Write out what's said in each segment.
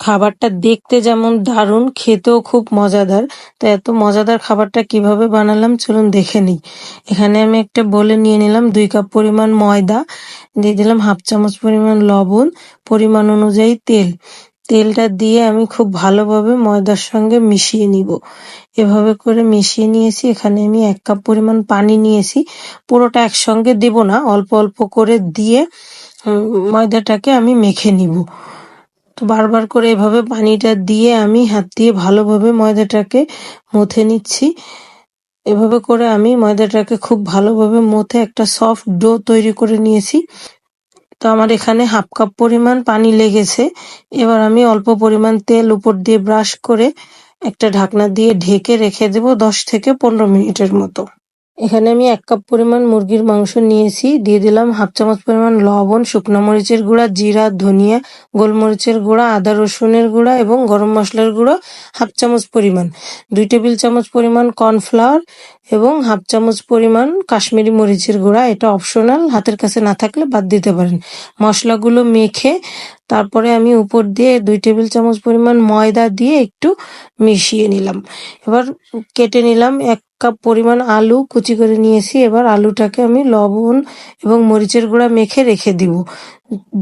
খাবারটা দেখতে যেমন দারুণ, খেতেও খুব মজাদার। তো এত মজাদার খাবারটা কীভাবে বানালাম চলুন দেখে নিই। এখানে আমি একটা বলে নিয়ে নিলাম দুই কাপ পরিমাণ ময়দা, দিয়ে দিলাম হাফ চামচ পরিমাণ লবণ, পরিমাণ অনুযায়ী তেল। তেলটা দিয়ে আমি খুব ভালোভাবে ময়দার সঙ্গে মিশিয়ে নিব। এভাবে করে মিশিয়ে নিয়েছি, এখানে আমি এক কাপ পরিমাণ পানি নিয়েছি। পুরোটা একসঙ্গে দেব না, অল্প অল্প করে দিয়ে ময়দাটাকে আমি মেখে নিব। তো বারবার করে এভাবে পানিটা দিয়ে আমি হাত দিয়ে ভালোভাবে ময়দাটাকে মথে নিচ্ছি। এভাবে করে আমি ময়দাটাকে খুব ভালোভাবে মথে একটা সফট ডো তৈরি করে নিয়েছি। তো আমার এখানে হাফ কাপ পরিমাণ পানি লেগেছে। এবার আমি অল্প পরিমাণ তেল উপর দিয়ে ব্রাশ করে একটা ঢাকনা দিয়ে ঢেকে রেখে দেব দশ থেকে পনেরো মিনিটের মতো। এখানে আমি এক কাপ পরিমাণ মুরগির মাংস নিয়েছি। দিয়ে দিলাম হাফ চামচ পরিমাণ লবণ, শুকনো মরিচের গুঁড়া, জিরা, ধনিয়া, গোলমরিচের গুঁড়া, আদা, রসুনের গুঁড়া এবং গরম মশলার গুঁড়ো হাফ চামচ পরিমাণ। দুই টেবিল চামচ পরিমাণ কর্নফ্লাওয়ার এবং হাফ চামচ পরিমাণ কাশ্মীরি মরিচের গুঁড়া। এটা অপশনাল, হাতের কাছে না থাকলে বাদ দিতে পারেন। মশলাগুলো মেখে তারপরে আমি উপর দিয়ে দুই টেবিল চামচ পরিমাণ ময়দা দিয়ে একটু মিশিয়ে নিলাম। এবার কেটে নিলাম এক কাপ পরিমাণ আলু, কুচি করে নিয়েছি। এবার আলুটাকে আমি লবণ এবং মরিচের গুঁড়া মেখে রেখে দিব।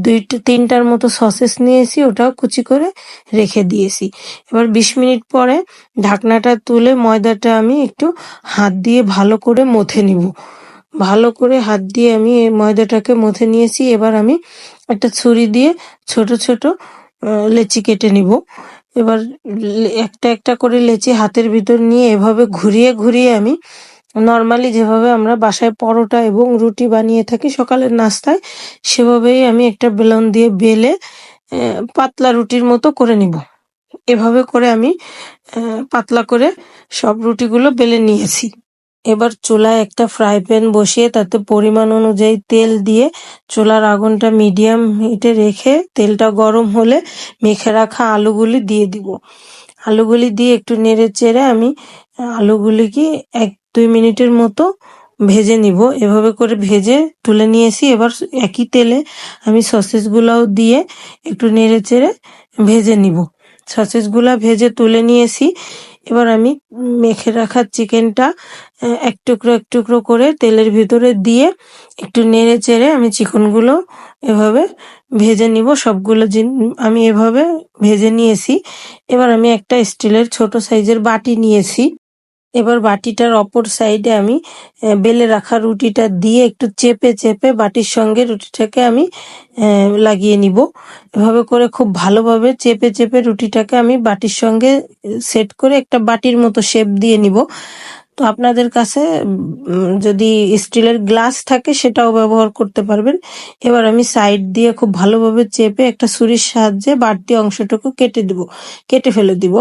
দুইটা তিনটার মতো সসেস নিয়েছি, ওটাও কুচি করে রেখে দিয়েছি। এবার বিশ মিনিট পরে ঢাকনাটা তুলে ময়দাটা আমি একটু হাত দিয়ে ভালো করে মথে নিব। ভালো করে হাত দিয়ে আমি ময়দাটাকে মথে নিয়েছি। এবার আমি একটা ছুরি দিয়ে ছোট ছোট লেচি কেটে নিব। এবার একটা একটা করে লেচি হাতের ভিতর নিয়ে এভাবে ঘুরিয়ে ঘুরিয়ে আমি নর্মালি যেভাবে আমরা বাসায় পরোটা এবং রুটি বানিয়ে থাকি সকালের নাস্তায়, সেভাবেই আমি একটা বেলন দিয়ে বেলে পাতলা রুটির মতো করে নিব। এভাবে করে আমি পাতলা করে সব রুটিগুলো বেলে নিয়েছি। এবার চুলায় একটা ফ্রাই প্যান বসিয়ে তাতে পরিমাণ অনুযায়ী তেল দিয়ে চুলার আগুনটা মিডিয়াম হিটে রেখে তেলটা গরম হলে মেখে রাখা আলুগুলি দিয়ে দিব। আলুগুলি দিয়ে একটু নেড়ে চেড়ে আমি আলুগুলিকে এক দুই মিনিটের মতো ভেজে নিব। এভাবে করে ভেজে তুলে নিয়েছি। এবার একই তেলে আমি সসেসগুলোও দিয়ে একটু নেড়ে চেড়ে ভেজে নিব। সসেসগুলা ভেজে তুলে নিয়েছি। এবার আমি মেখে রাখা চিকেনটা এক টুকরো এক টুকরো করে তেলের ভিতরে দিয়ে একটু নেড়ে চেড়ে আমি চিকেনগুলো এভাবে ভেজে নিব। সবগুলো আমি এভাবে ভেজে নিয়েছি। এবার আমি একটা স্টিলের ছোট সাইজের বাটি নিয়েছি। এবার বাটিটার অপর সাইডে আমি বেলে রাখা রুটিটা দিয়ে একটু চেপে চেপে বাটির সঙ্গে রুটিটাকে আমি লাগিয়ে নিব। এভাবে করে খুব ভালোভাবে চেপে চেপে রুটিটাকে আমি বাটির সঙ্গে সেট করে একটা বাটির মতো শেপ দিয়ে নিব। তো আপনাদের কাছে যদি স্টিলের গ্লাস থাকে সেটাও ব্যবহার করতে পারবেন। এবার আমি সাইড দিয়ে খুব ভালোভাবে চেপে একটা ছুরির সাহায্যে বাড়তি অংশটুকু কেটে দিব, কেটে ফেলে দিব।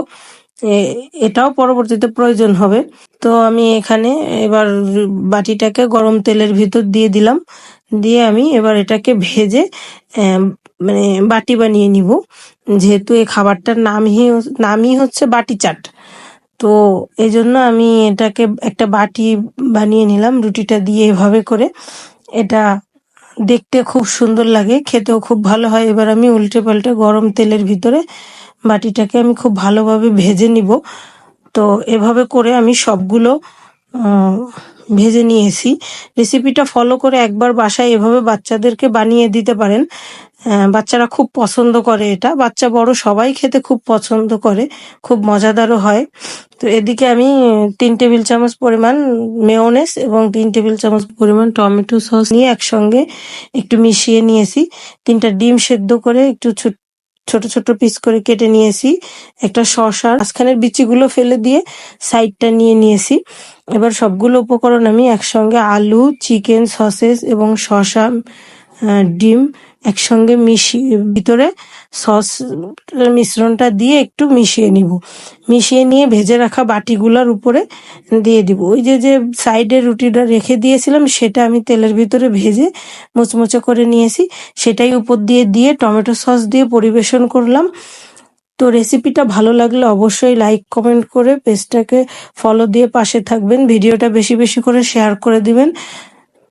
এটাও পরবর্তীতে প্রয়োজন হবে। তো আমি এখানে এবার বাটিটাকে গরম তেলের ভিতর দিয়ে দিলাম। দিয়ে আমি এবার এটাকে ভেজে মানে বাটি বানিয়ে নিব। যেহেতু এই খাবারটার নামই নামই হচ্ছে বাটি চাট। তো এই জন্য আমি এটাকে একটা বাটি বানিয়ে নিলাম রুটিটা দিয়ে এভাবে করে। এটা দেখতে খুব সুন্দর লাগে, খেতেও খুব ভালো হয়। এবার আমি উল্টে পাল্টে গরম তেলের ভিতরে বাটিটাকে আমি খুব ভালোভাবে ভেজে নিব। তো এভাবে করে আমি সবগুলো ভেজে নিয়েছি। রেসিপিটা ফলো করে একবার বাসায় এভাবে বাচ্চাদেরকে বানিয়ে দিতে পারেন। বাচ্চারা খুব পছন্দ করে এটা। বাচ্চা বড় সবাই খেতে খুব পছন্দ করে, খুব মজাদারও হয়। তো এদিকে আমি তিন টেবিল চামচ পরিমাণ মেয়নেস এবং তিন টেবিল চামচ পরিমাণ টমেটো সস নিয়ে একসঙ্গে একটু মিশিয়ে নিয়েছি। তিনটা ডিম সেদ্ধ করে একটু ছোট ছোট পিস করে কেটে নিয়েছি। একটা শশার মাঝখানের বিচিগুলো ফেলে দিয়ে সাইডটা নিয়ে নিয়েছি। এবার সবগুলো উপকরণ আমি একসঙ্গে আলু চিকেন সসেস এবং শশা ডিম একসঙ্গে মিশিয়ে ভিতরে সস মিশ্রণটা দিয়ে একটু মিশিয়ে নিব। মিশিয়ে নিয়ে ভেজে রাখা বাটিগুলোর উপরে দিয়ে দিব। ওই যে যে সাইডে রুটিটা রেখে দিয়েছিলাম, সেটা আমি তেলের ভিতরে ভেজে মুচমুচে করে নিয়েছি। সেটাই উপর দিয়ে দিয়ে টমেটো সস দিয়ে পরিবেশন করলাম। তো রেসিপিটা ভালো লাগলে অবশ্যই লাইক, কমেন্ট করে পেজটাকে ফলো দিয়ে পাশে থাকবেন। ভিডিওটা বেশি বেশি করে শেয়ার করে দিবেন।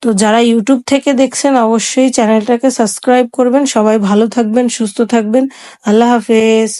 তো যারা ইউটিউব থেকে দেখছেন, অবশ্যই চ্যানেলটাকে সাবস্ক্রাইব করবেন। সবাই ভালো থাকবেন, সুস্থ থাকবেন। আল্লাহ হাফেজ।